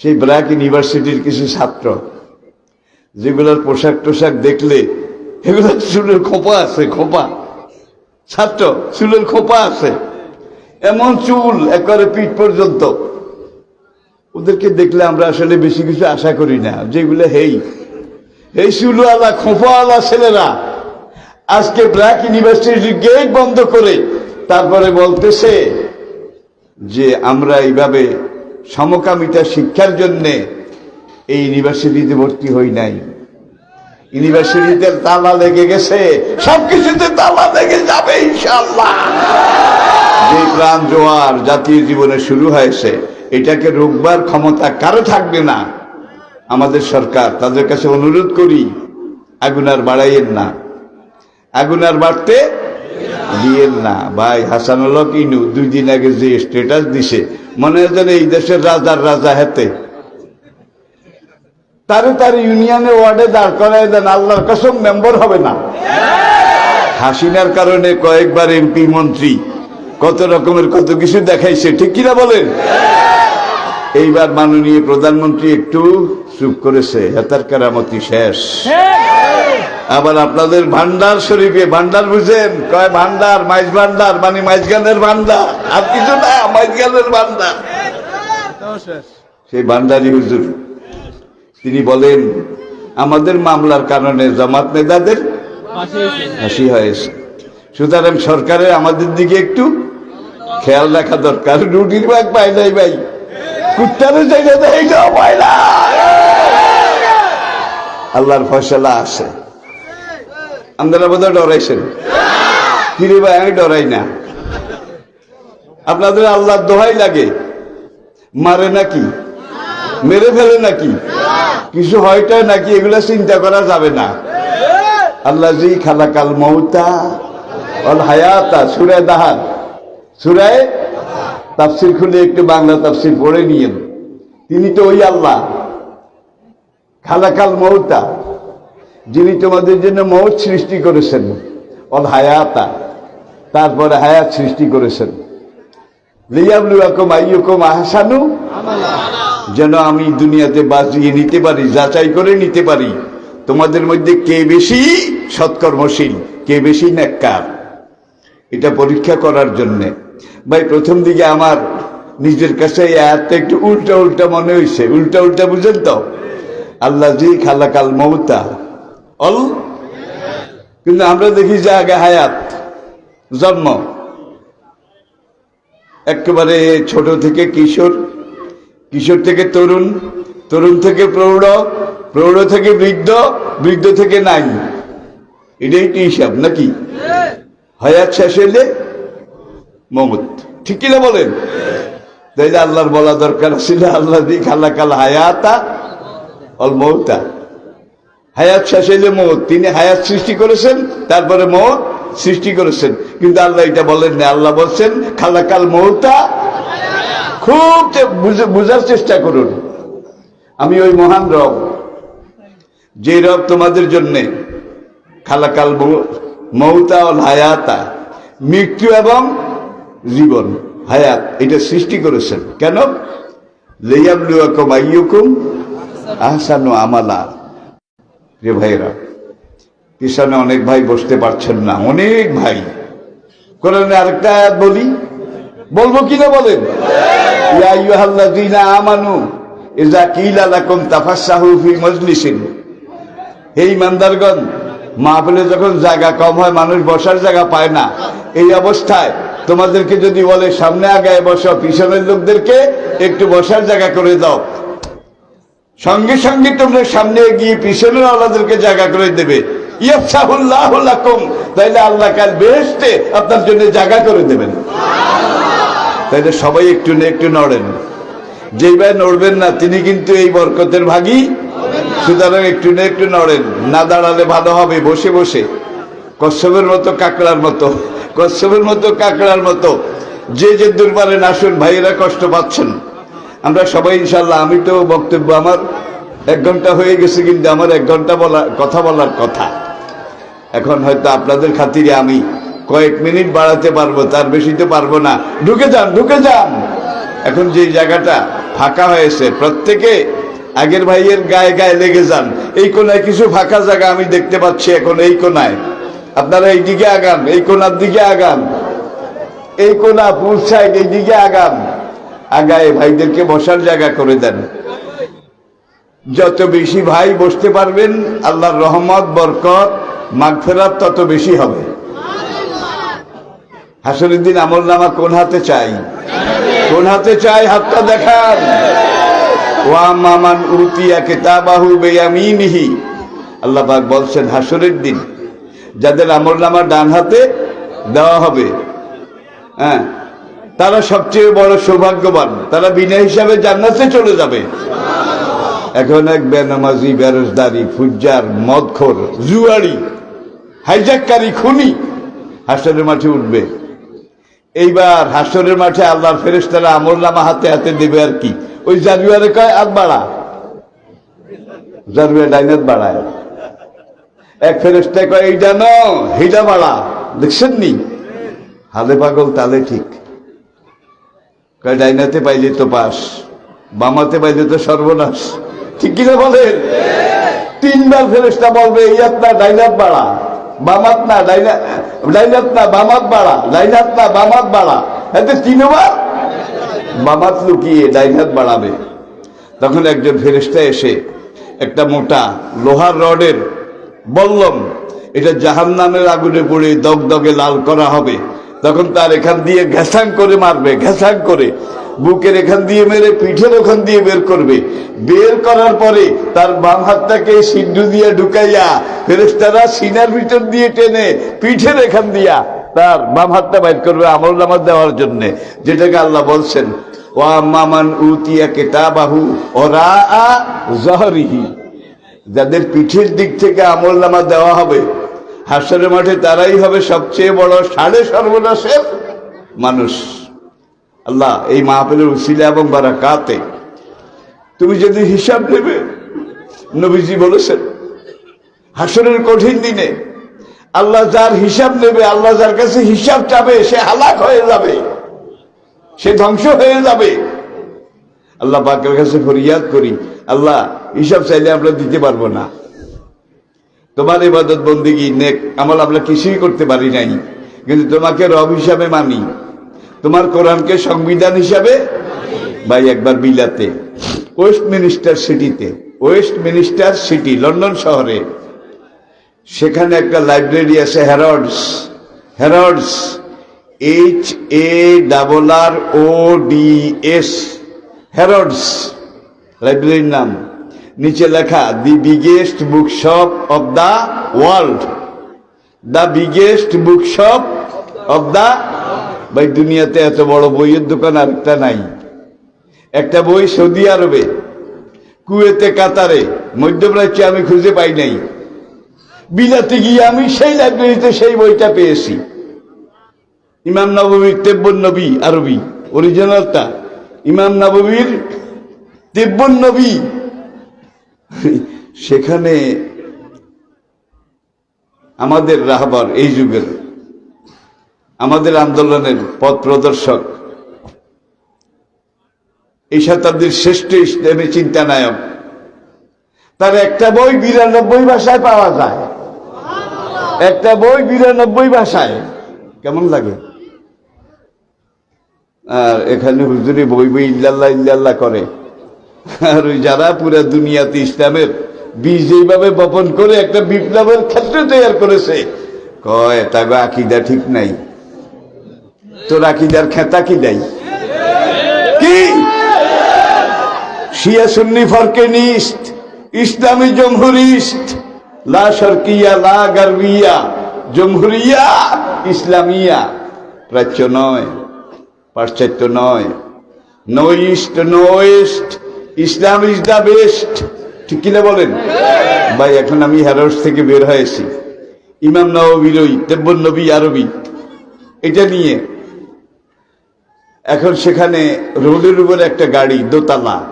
সেই ব্ল্যাক ইউনিভার্সিটির কিছু ছাত্র, যেগুলোর পোশাক টোশাক দেখলে এগুলোর চুলের খোপা আছে, খোপা। ছাত্র, চুলের খোপা আছে। এমন চুল একবারে পিঠ পর্যন্ত। ওদেরকে দেখলে আমরা আসলে বেশি কিছু আশা করি না, যেগুলো হেই। এই চুলওয়ালা, খোপাওয়ালা ছেলেরা আজকে ব্ল্যাক ইউনিভার্সিটির গেট বন্ধ করে তারপরে বলতেছে যে আমরা এইভাবে সমকামিতা শিক্ষার জন্যে এই ইউনিভার্সিটিতে ভর্তি হই নাই। ইউনিভার্সিটিতে তালা লেগে গেছে, সবকিছুতে তালা লেগে যাবে ইনশাল্লাহ যে প্রাণ জোয়ার জাতীয় জীবনে শুরু হয়েছে, এটাকে রোগবার ক্ষমতা কারও থাকবে না। আমাদের সরকার তাদের কাছে অনুরোধ করি, আগুন আর বাড়াইয়েন না। আগুন আর বাড়তে দিয়েন না। ভাই হাসানুল্লাহ কিনু দুই দিন আগে যে স্ট্যাটাস দিছে মনে হয় এই দেশের রাজার রাজা হেতে। তারে তার ইউনিয়নে ওয়ার্ডে দাঁড় করায় দেন, আল্লাহর কসম মেম্বার হবে না। হাসিনার কারণে কয়েকবার এমপি মন্ত্রী, কত রকমের কত কিছু দেখাইছে, ঠিক কিনা বলেন? এইবার মাননীয় প্রধানমন্ত্রী একটু চুপ করেছে, হেতার কারামতি শেষ। আবার আপনাদের ভান্ডার শরীফে ভান্ডার বুঝেন? কয় ভান্ডার? মাইজ ভান্ডার? মানে মাইজগানের ভান্ডার? আর কিছু না, মাইজগানের ভান্ডার। সেই ভান্ডারি হুজুর। তিনি বলেন, আমাদের মামলার কারণে জামাত নেতাদের হাসি হয়েছে। সুতরাং সরকারের আমাদের দিকে একটু খেয়াল রাখা দরকার। রুটির ব্যাগ পাই নাই ভাই। কুত্তারে জায়গা দেয় পায় না। আল্লাহর ফসলা আছে আপনারা বোধহয় ডরাইছেন। কিরে ভাই, আমি ডরাই না। আপনাদের আল্লাহ দোহাই লাগে। মারে নাকি? মেরে ফেলে নাকি? কিছু হয়টা নাকি? এগুলো চিন্তা করা যাবে না। আল্লাহ জি খালাকাল মৌতা অল হায়াতা সুরায় দাহান সুরায় তাফসির খুলে একটু বাংলা তাফসির পড়ে নিয়েন। তিনি তো ওই আল্লাহ। খালাকাল মৌতা। যিনি তোমাদের জন্য মৌত সৃষ্টি করেছেন। অল হায়াতা, তারপরে হায়াত সৃষ্টি করেছেন। আহসানু, যেন আমি দুনিয়াতে বাঁচিয়ে নিতে পারি, যাচাই করে নিতে পারি। তোমাদের মধ্যে কে বেশি সৎকর্মশীল, কে বেশি নেককার? এটা পরীক্ষা করার জন্যে। ভাই, প্রথম দিকে আমার নিজের কাছে আয়াতটা একটু উল্টা উল্টা মনে হয়েছে উল্টা উল্টা বুঝেন তো? আল্লাহ জি খালাকাল মৌতা অল? কিন্তু আমরা দেখি যে আগে হায়াত, জন্ম। একেবারে ছোট থেকে কিশোর কিশোর থেকে তরুণ তরুণ থেকে প্রৌঢ় প্রৌঢ় থেকে বৃদ্ধ বৃদ্ধ থেকে নাই। এটাই কি হিসাব নাকি? হায়াত শেষ হইলে মমত ঠিক কিনা বলেন? তাই আল্লাহর বলা দরকার ছিল আল্লাহ দিক আল্লাহ কাল হায়াতা অল মৌতা। হায়াত শেষ হইলে মৌত তিনি হায়াত সৃষ্টি করেছেন, তারপরে মৌত সৃষ্টি করেছেন। কিন্তু আল্লাহ এটা বলেন না আল্লাহ বলছেন, খালাকাল মৌতা। খুব বুঝে- বুঝার চেষ্টা করুন। আমি ওই মহান রব, যে রব তোমাদের জন্য খালাকাল মৌতা ও হায়াতা, মৃত্যু এবং জীবন, হায়াত, এটা সৃষ্টি করেছেন। কেন? লেয়াবলুয়াকুম আইয়ুকুম আহসানু আমালা। যে ভাইরা পিছনে অনেক ভাই বসতে পারছেন না, অনেক ভাই। কোরআনে আরেকটা আয়াত বলি, বলব কিনা বলেন? ইয়া আইয়ুহাল্লাযীনা আমানু ইযা কিলা লাকুম তাফাসসাহু ফি মাজলিসিন। হে ইমানদারগণ মাহফিলে যখন জায়গা কম হয়, মানুষ বসার জায়গা পায় না। এই অবস্থায় তোমাদেরকে যদি বলে, সামনে আগায় বসো, পিছনের লোকদেরকে একটু বসার জায়গা করে দাও। সঙ্গে সঙ্গে তোমরা সামনে গিয়ে পিছনের আল্লাহদেরকে জায়গা করে দেবে। তাইলে আল্লাহ কাল বেহেশতে আপনার জন্য জায়গা করে দেবেন। তাইলে সবাই একটু না একটু নড়েন। যেই ভাই নড়বেন না, তিনি কিন্তু এই বরকতের ভাগী। সুতরাং একটু না একটু নড়েন। না দাঁড়ালে ভালো হবে, বসে বসে। কশ্যপের মতো, কাকড়ার মতো। কশ্যপের মতো, কাকড়ার মতো। যে যে দুর্বারে আসুন, ভাইয়েরা কষ্ট পাচ্ছেন। আমরা সবাই ইনশাল্লাহ আমি তো বক্তব্য আমার এক ঘণ্টা হয়ে গেছে কিন্তু আমার এক ঘণ্টা বলা, কথা বলার কথা। এখন হয়তো আপনাদের খাতিরে আমি কয়েক মিনিট বাড়াতে পারব, তার বেশি তো পারব না। ঢুকে যান ঢুকে যান। এখন যে জায়গাটা ফাঁকা হয়েছে, প্রত্যেকে আগের ভাইয়ের গায়ে গায়ে লেগে যান। এই কোনায় কিছু ফাঁকা জায়গা আমি দেখতে পাচ্ছি এখন, এই কোনায়। আপনারা এই দিকে আগান, এই কোনার দিকে আগান। এই কোনা পুর সাইড এই দিকে আগান। আগায় ভাইদেরকে বসার জায়গা করে দেন। যত বেশি ভাই বসতে পারবেন, আল্লাহর রহমত, বরকত, মাগফেরাত তত বেশি হবে। হাসনের দিন আমল নামা কোন হাতে চাই? কোন হাতে চাই? হাতটা দেখান। কিতাবাহু আল্লাহ বলছেন হাসরের দিন যাদের আমল নামা ডান হাতে দেওয়া হবে হ্যাঁ তারা সবচেয়ে বড় সৌভাগ্যবান। তারা বিনা হিসাবে জান্নাতে চলে যাবে। এখন এক বেনামাজি বেরোজদারি, ফুজ্জার, মদখোর জুয়ারি হাইজাককারী, খুনি হাসরের মাঠে উঠবে। এইবার হাসরের মাঠে আল্লাহর ফেরেশতারা আমল নামা হাতে হাতে দেবে আর কি। ওই জানুয়ারে কয় আর বাড়া। জানুয়ার ডাইনাত বাড়ায়। এক ফেরেস্তায় কয় এইটা ন হেইটা বাড়া। দেখছেন নি হালে পাগল, তালে ঠিক। কয়, ডাইনাতে পাইলে তো পাস, বামাতে পাইলে তো সর্বনাশ। ঠিক কিনা বলেন? তিনবার ফেরেস্তা বলবে, ইয়াত না, ডাইনাত বাড়া। বামাত না, ডাইনা ডাইনাত না, বামাত বাড়া। ডাইনাত না, বামাত বাড়া। এতে তিনবার? বামাত লুকিয়ে ডাইনাত বাড়াবে। তখন একজন ফেরেস্তা এসে একটা মোটা লোহার রডের বললম, এটা জাহান নামের আগুনে পড়ে দগদগে লাল করা হবে। তখন তার এখান দিয়ে ঘেসাং করে মারবে ঘেসাং করে। বুকের এখান দিয়ে মেরে, পিঠের ওখান দিয়ে বের করবে। বের করার পরে তার বাম হাতটাকে সিন্ধু দিয়ে ঢুকাইয়া ফেরেস্তারা সিনার ভিতর দিয়ে টেনে পিঠের এখান দিয়া তার বাম হাতটা বাইর করবে আমল নামাজ দেওয়ার জন্যে। যেটাকে আল্লাহ বলছেন, ওয়া মামান উতিয়া কেতাবাহু ওরা আ জহরিহি। যাদের পিঠের দিক থেকে আমল নামা দেওয়া হবে হাসরের মাঠে তারাই হবে সবচেয়ে বড় সাড়ে সর্বনাশের মানুষ। আল্লাহ, এই মাহফিলের উসিলা এবং বারাকাতে তুমি যদি হিসাব নেবে, নবীজি বলেছেন, হাসরের কঠিন দিনে আল্লাহ যার হিসাব নেবে, আল্লাহ যার কাছে হিসাব চাবে, সে হালাক হয়ে যাবে, সে ধ্বংস হয়ে যাবে। আল্লাহ পাকের কাছে ফরিয়াদ করি, আল্লাহ, হিসাব চাইলে আমরা দিতে পারব না। তোমার ইবাদত বন্দিগি, নেক আমল আমরা কিছুই করতে পারি নাই। কিন্তু তোমাকে রব হিসাবে মানি। তোমার কোরআনকে সংবিধান হিসাবে ভাই একবার বিলাতে ওয়েস্ট মিনিস্টার সিটিতে, ওয়েস্ট মিনিস্টার সিটি, লন্ডন শহরে। সেখানে একটা লাইব্রেরি আছে Harrods Harrods H A double R O D S Harrods লাইব্রেরির নাম। নিচে লেখা the biggest book shop of the world the biggest book shop of the ভাই, দুনিয়াতে এত বড় বইয়ের দোকান আরেকটা নাই। একটা বই সৌদি আরবে, কুয়েতে, কাতারে, মধ্যপ্রাচ্যে আমি খুঁজে পাই নাই। বিলাতে গিয়ে আমি সেই লাইব্রেরিতে সেই বইটা পেয়েছি। ইমাম নববীর তেব্বন নবী আরবি অরিজিনালটা ইমাম নববীর তেব্বন নবী সেখানে আমাদের রাহবার এই যুগের, আমাদের আন্দোলনের পথ প্রদর্শক এই শতাব্দীর শ্রেষ্ঠ ইসলামী চিন্তানায়ক। তার একটা বই বিরানব্বই ভাষায় পাওয়া যায়। একটা বই বিরানব্বই ভাষায়। কেমন লাগে? আর এখানে হুজুরি বই বই ইল্লাল্লাহ ইল্লাল্লাহ করে। আর ওই যারা পুরা দুনিয়াতে ইসলামের বীজ এইভাবে বপন করে একটা বিপ্লবের ক্ষেত্র তৈরি করেছে, কয়, তাগো আকিদা ঠিক নাই। তোর আকিদার খেতা কি নাই কি? শিয়া সুন্নি ফরকেনিস্ট ইসলামী জমহুরিস্ট লা শর্কিয়া, লা গার্বিয়া, জমহুরিয়া, ইসলামিয়া। প্রাচ্য নয়, পাশ্চাত্য নয় নো ইস্ট নো ওয়েস্ট ইসলাম ইজ দ্য বেস্ট ঠিক কিনা বলেন? ভাই, এখন আমি হ্যারোস থেকে বের হয়েছি ইমাম নবীর ওই তেব্বন নবী আরবি। এটা নিয়ে। এখন সেখানে রোডের উপর একটা গাড়ি, দোতলা।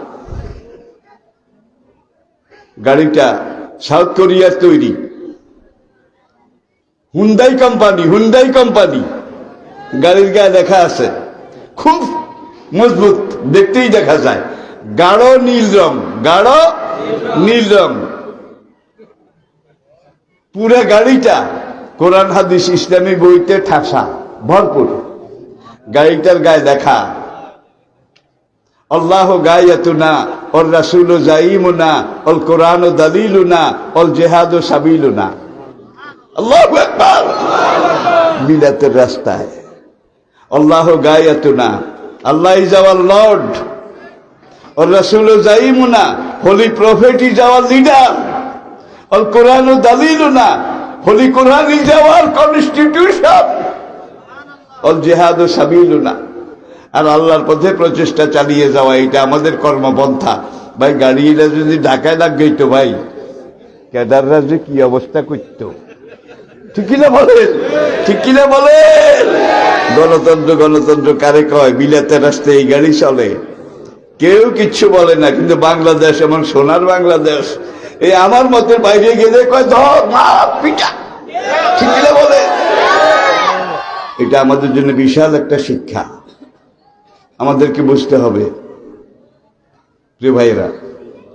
গাড়িটা সাউথ কোরিয়ার তৈরি। Hyundai company Hyundai company. গাড়ির গায়ে লেখা আছে। খুব মজবুত, দেখতেই দেখা যায়। গাঢ় নীল রং, গাঢ় নীল রং। পুরা গাড়িটা কোরআন, হাদিস, ইসলামী বইতে ঠাসা, ভরপুর। গাড়িটার গায়ে দেখা, আল্লাহ গায়াতুনা, ওর রাসুল জাইমুনা অল কোরআন দালিলুনা অল জেহাদ সাবিলুনা। একবার মিলাতের রাস্তায়। আল্লাহ গায়াতুনা, আল্লাহ ইজ আওয়ার লর্ড। রাসুল জাইমুনা holy prophet is our leader all কোরআন দালিলুনা হোলি কোরআন ইজ আওয়ার কনস্টিটিউশন অল জেহাদ সাবিলুনা আর আল্লাহর পথে প্রচেষ্টা চালিয়ে যাওয়া এটা আমাদের কর্মপন্থা। ভাই গাড়িটা যদি ঢাকায় লাগ গইতো ভাই, কেদাররা যে কি অবস্থা করতো? ঠিক কিনা বলেন? ঠিক কিনা বলেন? গণতন্ত্র গণতন্ত্র কারে কয়? বিলাতে রাস্তায় এই গাড়ি চলে। কেউ কিচ্ছু বলে না, কিন্তু বাংলাদেশ এমন সোনার বাংলাদেশ। এই আমার মতের বাইরে গেলে কয় বলে? এটা আমাদের জন্য বিশাল একটা শিক্ষা। আমাদেরকে বুঝতে হবে। প্রিয় ভাইয়েরা,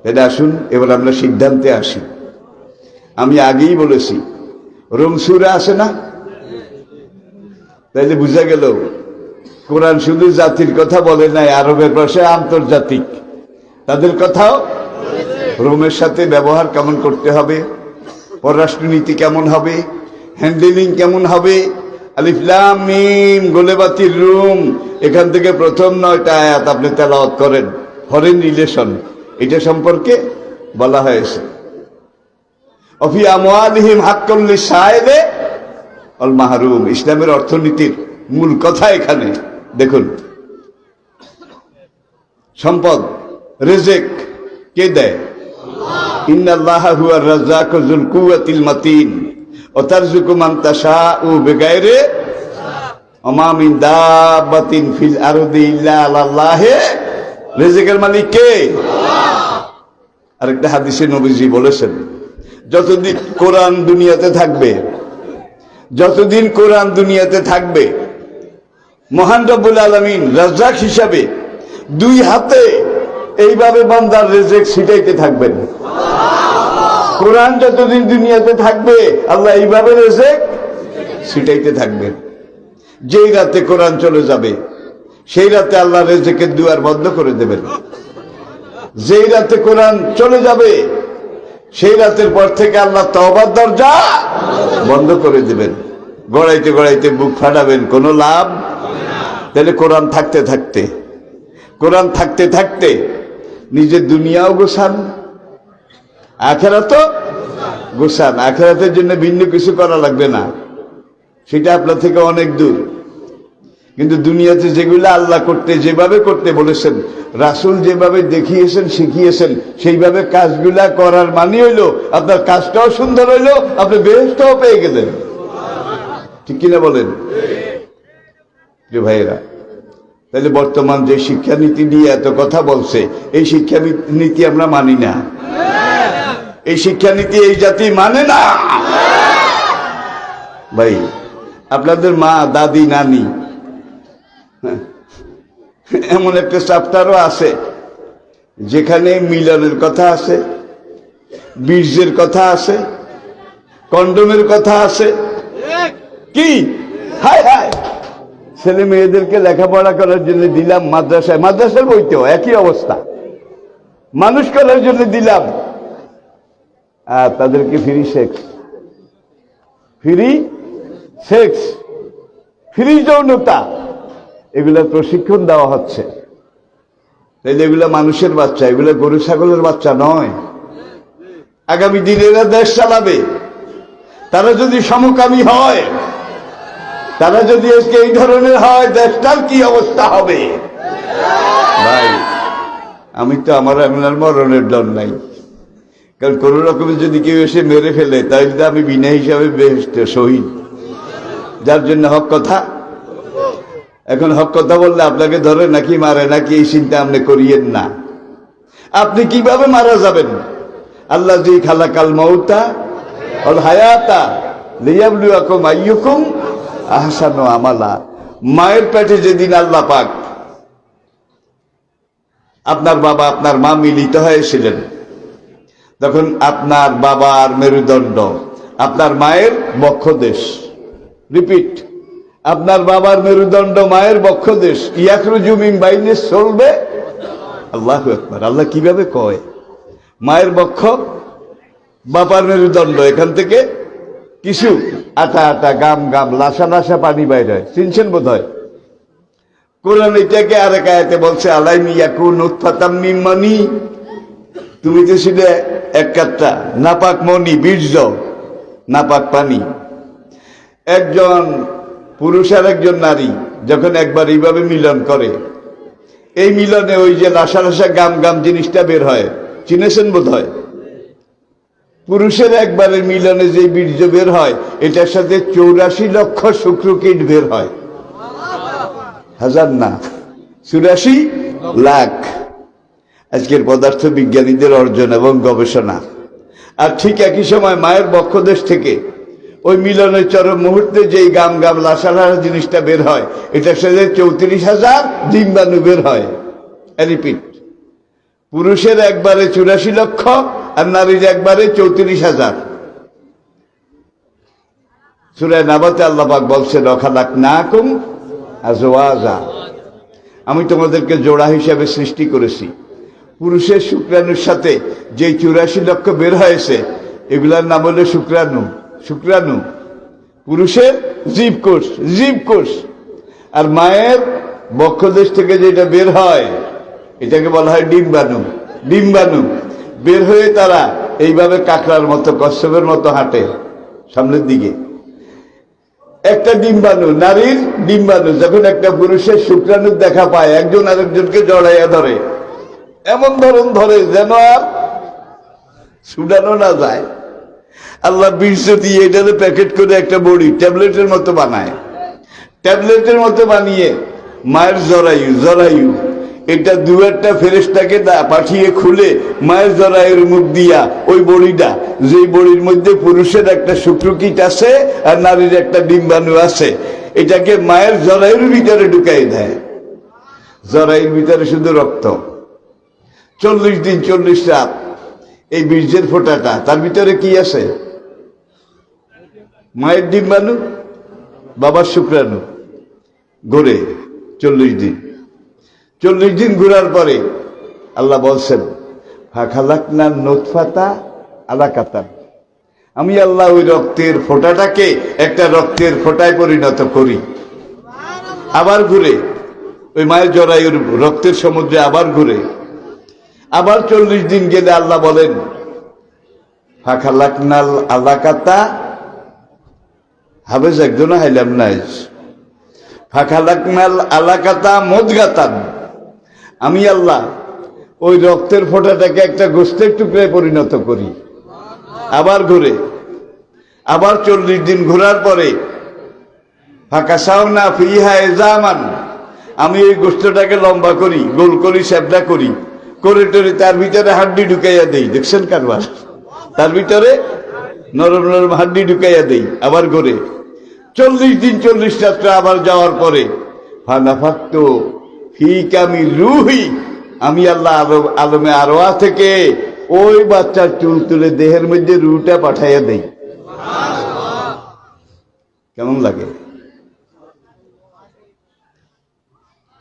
এটা আসুন, এবার আমরা সিদ্ধান্তে আসি। আমি আগেই বলেছি রংসুরা আছে না? তাইলে বুঝা গেল কোরআন শুধু জাতির কথা বলে নাই, আরবের পাশে আন্তর্জাতিক। তাদের কথাও রোমের সাথে ব্যবহার কেমন করতে হবে, পররাষ্ট্রনীতি কেমন হবে, হ্যান্ডেলিং কেমন হবে আলিফলাম মিম, গোলেবাতির রুম, এখান থেকে প্রথম নয়টা আয়াত আপনি তেলাওয়াত করেন ফরেন রিলেশন এটা সম্পর্কে বলা হয়েছে। অফি আমওয়ালিহিম হাক্কুল্লি সায়েদে অল মাহরুম, ইসলামের অর্থনীতির মূল কথা এখানে। দেখুন। সম্পদ, রেজেক কে দেয়? মালিক কে? আরেকটা হাদিসে নবীজি বলেছেন, যতদিন কোরআন দুনিয়াতে থাকবে, যতদিন কোরআন দুনিয়াতে থাকবে মহান রব্বুল আলমিন রাজ্জাক হিসাবে দুই হাতে এইভাবে বান্দার রেজেক ছিটাইতে থাকবেন। কোরআন যতদিন দুনিয়াতে থাকবে, আল্লাহ এইভাবে রেজেক ছিটাইতে থাকবেন। যেই রাতে কোরআন চলে যাবে, সেই রাতে আল্লাহ রেজেকের দুয়ার বন্ধ করে দেবেন। যেই রাতে কোরআন চলে যাবে, সেই রাতের পর থেকে আল্লাহ তওবার দরজা বন্ধ করে দিবেন। গড়াইতে গড়াইতে বুক ফাটাবেন, কোনো লাভ তাহলে কোরআন থাকতে থাকতে, কোরআন থাকতে থাকতে নিজের দুনিয়াও গোছান আখেরাত গোছান। আখেরাতের জন্য ভিন্ন কিছু করা লাগবে না। সেটা আপনার থেকে অনেক দূর। কিন্তু দুনিয়াতে যেগুলো আল্লাহ করতে, যেভাবে করতে বলেছেন, রাসুল যেভাবে দেখিয়েছেন, শিখিয়েছেন, সেইভাবে কাজগুলা করার মানে হইল, আপনার কাজটাও সুন্দর হইল, আপনি বেহটাও পেয়ে গেলেন। ঠিক কিনা বলেন? যে ভাইয়েরা, তাহলে বর্তমান যে শিক্ষানীতি নিয়ে এত কথা বলছে, এই শিক্ষানীতি আমরা মানি না। এই শিক্ষানীতি এই জাতি মানে না। ভাই, আপনাদের মা, দাদি, নানি এমন একটা চ্যাপ্টারও আছে, যেখানে মিলনের কথা আছে, বীর্যের কথা আছে কন্ডমের কথা আছে। কি? হায় হায়! ছেলে মেয়েদেরকে লেখাপড়া করার জন্য দিলাম মাদ্রাসায়। মাদ্রাসার বইতেও একই অবস্থা। মানুষ করার জন্য দিলাম। আর তাদেরকে free sex free sex free যৌনতা। এগুলোর প্রশিক্ষণ দেওয়া হচ্ছে। তাইলে এগুলো মানুষের বাচ্চা, এগুলো গরু ছাগলের বাচ্চা নয়। আগামী দিনে দেশ চালাবে। তারা যদি সমকামী হয় তারা যদি আজকে এই ধরনের হয়, দেশটার কি অবস্থা হবে? ভাই, আমি তো আমার আপনার মরণের ডর নাই। কারণ কোন রকমে যদি কেউ এসে মেরে ফেলে তাহলে তো আমি বিনা হিসাবে বেহেস্ত শহীদ। যার জন্য হক কথা। এখন হক কথা বললে আপনাকে ধরে নাকি মারে নাকি এই চিন্তা আপনি করিয়েন না। আপনি কীভাবে মারা যাবেন? আল্লাহ জি খালাকাল মৌতা হায়াতা, লিয়াবলুয়াকুম আইয়ুকুম আহসানু আমালা। মায়ের পেটে যেদিন আল্লাহ পাক আপনার বাবা, আপনার মা মিলিত হয়েছিলেন, তখন আপনার বাবার মেরুদণ্ড, আপনার মায়ের বক্ষদেশ। রিপিট, আপনার বাবার মেরুদণ্ড, মায়ের বক্ষদেশ। ইয়াকরুজুমিন বাইনে চলবে আল্লাহ আল্লাহ কীভাবে কয়? মায়ের বক্ষ, বাবার মেরুদণ্ড। এখান থেকে কিছু আটা আটা গাম গাম, লাসা লাসা পানি বাইর। চিনছেন বোধ হয় কোরআন এটাকে আরেক আয়াতে বলছে আলাইনি ইয়াকুন উৎপাতাম মিম্মানি। তুমি তো ছিলে এক কাটটা, নাপাক মনি বীর্য, নাপাক পানি। একজন পুরুষ আর একজন নারী যখন একবার এইভাবে মিলন করে, এই মিলনে ওই যে লাসা লাসা, গাম গাম জিনিসটা বের হয়। চিনেছেন বোধ হয় পুরুষের একবারের মিলনে যে বীর্য বের হয়, এটার সাথে চৌরাশি লক্ষ শুক্রকীট বের হয়। হাজার না, চুরাশি লাখ। আজকের পদার্থ বিজ্ঞানীদের অর্জন এবং গবেষণা। আর ঠিক একই সময় মায়ের বক্ষদেশ থেকে ওই মিলনের চরম মুহূর্তে যেই গাম গাম লাসালাসা জিনিসটা বের হয়, এটার সাথে চৌত্রিশ হাজার ডিম্বাণু বের হয়। রিপিট। পুরুষের একবারে চুরাশি লক্ষ আর নারীর একবারে চৌত্রিশ হাজার। সুরায় নাবাতে আল্লাপাক বলছেন অখালাক না কুম আজওয়াজা। আমি তোমাদেরকে জোড়া হিসাবে সৃষ্টি করেছি। পুরুষের শুক্রাণুর সাথে যে চুরাশি লক্ষ বের হয়েছে, এগুলার নাম হলো শুক্রাণু। শুক্রাণু। পুরুষের জীবকোষ জীবকোষ। আর মায়ের বক্ষদেশ থেকে যেটা বের হয়, এটাকে বলা হয় ডিম্বাণু। ডিম্বাণু। বের হয়ে তারা এইভাবে কাকড়ার মতো কশ্যপের মতো হাঁটে সামনের দিকে। একটা ডিম্বাণু, নারীর ডিম্বাণু, যখন একটা পুরুষের শুক্রাণু দেখা পায়, একজন আরেকজনকে জড়াইয়া ধরে। এমন ধরন ধরে যেন আর ছুটানো না যায়। আল্লাহ দিয়ে এটাতে প্যাকেট করে একটা বড়ি ট্যাবলেটের মতো বানায়। ট্যাবলেটের মতো বানিয়ে মায়ের জরায়ু জরায়ু। এটা দু একটা ফেরেস্তাকে পাঠিয়ে খুলে মায়ের জরায়ুর মুখ দিয়া ওই বড়িটা। যে বড়ির মধ্যে পুরুষের একটা শুক্রকীট আছে আর নারীর একটা ডিম্বাণু আছে। এটাকে মায়ের জরায়ুর ভিতরে ঢুকাই দেয়। জরায়ুর ভিতরে শুধু রক্ত। চল্লিশ দিন, চল্লিশ রাত এই বীর্যের ফোঁটাটা, তার ভিতরে কি আছে? মায়ের ডিম্বাণু, বাবার শুক্রাণু ঘুরে চল্লিশ দিন। চল্লিশ দিন ঘুরার পরে আল্লাহ বলছেন ফাঁকালাকনা নোৎফাতা আলাকাতান আমি আল্লাহ ওই রক্তের ফোঁটাটাকে একটা রক্তের ফোঁটায় পরিণত করি। আবার ঘুরে, ওই মায়ের জরায়ুর রক্তের সমুদ্রে আবার ঘুরে। আবার চল্লিশ দিন গেলে আল্লাহ বলেন ফাঁকালাকনাল আলাকাতা। হাবেজ একজন হাইলাম নাইজ ফাঁকালাকনাল আলাকাতা মদগাতান। আমি আল্লাহ ওই রক্তের ফোঁটাটাকে একটা গোস্তের টুকরায় পরিণত করি। আবার ঘুরে। আবার চল্লিশ দিন ঘোরার পরে ফাঁকা সাউনা ফিহা এজামান। আমি এই গোস্তটাকে লম্বা করি, গোল করি স্যাবলা করি। করে টরে তার ভিতরে হাড্ডি ঢুকাইয়া দেই। দেখছেন কারবার? তার ভিতরে নরম নরম হাড্ডি ঢুকাইয়া দেই, আবার ঘুরে। চল্লিশ দিন চল্লিশ রাত্রে আবার যাওয়ার পরে ফানাফাক্ত আমি রুহি, আমি আল্লাহ আলমে আরোয়া থেকে ওই বাচ্চার চুল তুলে দেহের মধ্যে রুটা পাঠাইয়া দেই। কেমন লাগে?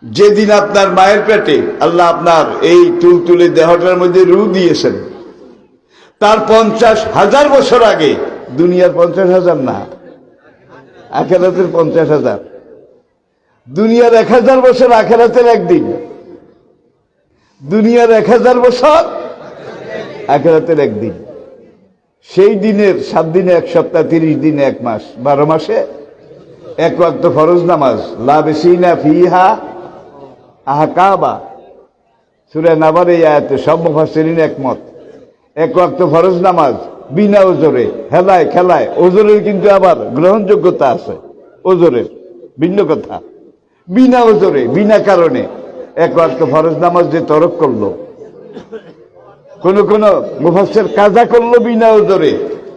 যেদিন আপনার মায়ের পেটে আল্লাহ আপনার এই চুল তুলে দেহটার মধ্যে রু দিয়েছেন, তার পঞ্চাশ হাজার বছর আগে, দুনিয়ার পঞ্চাশ হাজার না, আখেরাতের পঞ্চাশ হাজার। দুনিয়ার এক হাজার বছর আখেরাতের একদিন। দুনিয়ার এক হাজার বছর আখেরাতের একদিন। সেই দিনের সাত দিনে এক সপ্তাহ, তিরিশ দিনে এক মাস, বারো মাসে এক ওয়াক্ত ফরজ নামাজ। লাভেসিনা ফিহা আহা কাবা সুরে নাবার এই আয়াতে সব মুফাসিরিন একমত। এক ওয়াক্ত ফরজ নামাজ বিনা ওজোরে, হেলায় খেলায়, ওজোরের কিন্তু আবার গ্রহণযোগ্যতা আছে, ওজোরের, ভিন্ন কথা। বিনা ওজরে, বিনা কারণে। এক ওয়াক্ত ফরজ নামাজ যে তরক করল। কোন কোন মুফাসের কাজা করল বিনা ওজোরে।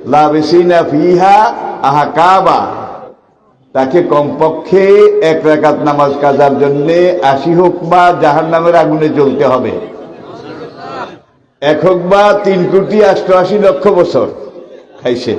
লাভেসিনা ফিহা আহা কাবা তাকে কমপক্ষে এক রাকাত নামাজ কাজার জন্য আশি হোক বা জাহান নামের আগুনে জ্বলতে হবে। এক হোক বা তিন কোটি অষ্টআশি লক্ষ বছর। খাইছে।